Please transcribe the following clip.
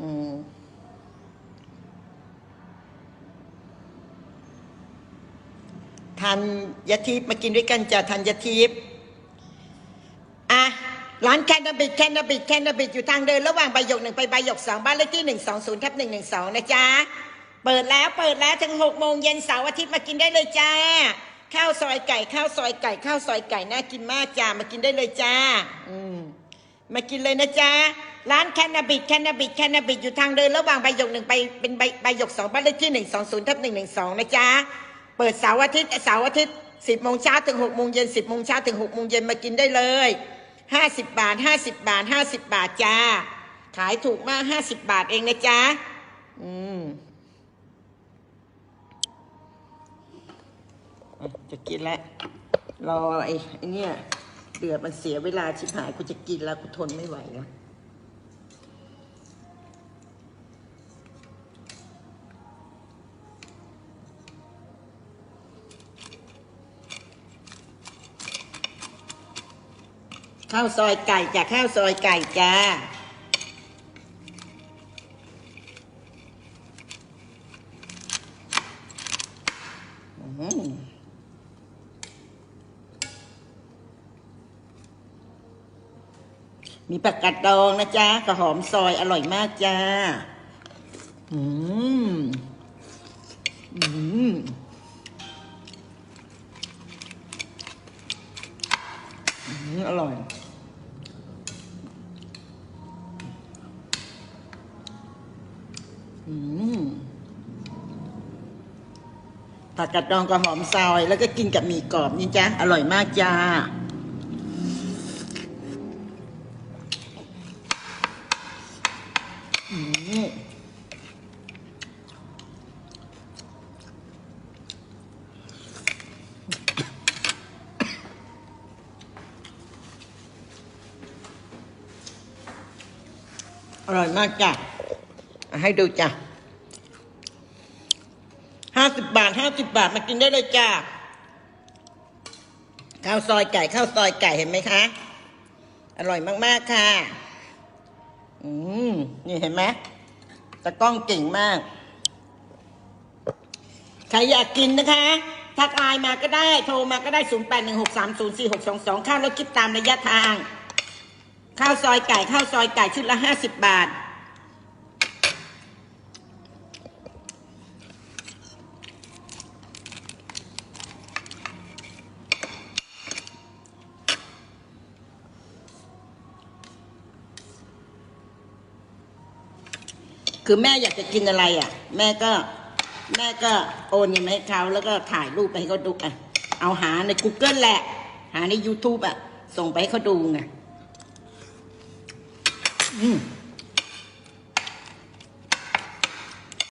อืมทันยทิพมากินด้วยกันจ้ะทันยทิพอะร้านแคนนาบิดแคนนาบิดแคนนาบิดอยู่ทางเดิน ระหว่างใบหยกหนึ่งไปใบหยกสองบ้านเลขที่หนึ่งสองศูนย์ทับหนึ่งหนึ่งสองนะจ๊ะ เปิดแล้วเปิดแล้วถึงหกโมงเย็นเสาร์อาทิตย์มากินได้เลยจ้า ข้าวซอยไก่ข้าวซอยไก่ข้าวซอยไก่น่ากินมากจ้ามากินได้เลยจ้า อืมมากินเลยนะจ๊ะ ร้านแคนาบิดแคนาบิดแคนาบิดอยู่ทางเดินระหว่างใบหยกหนึ่งไปเป็นใบใบหยกสองบ้านเลขที่หนึ่งสองศูนย์ทับหนึ่งหนึ่งสองนะจ๊ะ เปิดเสาร์อาทิตย์เสาร์อาทิตย์สิบโมงเช้าถึงหกโมงเย็นสิบโมงเช้าถึงหกโมงเย็นมากินได้เลยห้าสิบบาทห้าสิบบาทห้าสิบบาทจ้า ขายถูกมากห้าสิบบาทเองนะจ๊ะ อืมจะกินแล้วรอไอ้ไอ้เนี่ยเดือดมันเสียเวลาชิบหายกูจะกินแล้วกูทนไม่ไหวแล้ว ข้าวซอยไก่จ้ะข้าวซอยไก่จ้ามมีผักกาดดองนะจ๊ะกระหอมซอยอร่อยมากจ้า อืม อืมอืมอร่อย ผักกาดดองกับหอมซอย แล้วก็กินกับหมี่กรอบนี่จ้ะอร่อยมากจ้าอร่อยมากจ้ะ ให้ดูจ้ะห้าสิบบาทห้าสิบบาทมากินได้เลยจ้าข้าวซอยไก่ข้าวซอยไก่เห็นไหมคะ อร่อยมาก ๆ ค่ะ อืม นี่เห็นไหมตะกล้องเก่งมาก ใครอยากกินนะคะทักไลน์มาก็ได้ โทรมาก็ได้ 0 8 1 6 3 0 4 6 2 2 ข้าวรถคิดตามระยะทาง ข้าวซอยไก่ ข้าวซอยไก่ชุดละ 50 บาท คือแม่อยากจะกินอะไรอะ แม่ก็ แม่ก็โอนเงินให้เขาแล้วก็ถ่ายรูปไปให้เขาดูอะเอาหาใน Google แหละ หาใน YouTube อะ ส่งไปให้เขาดูไงอืม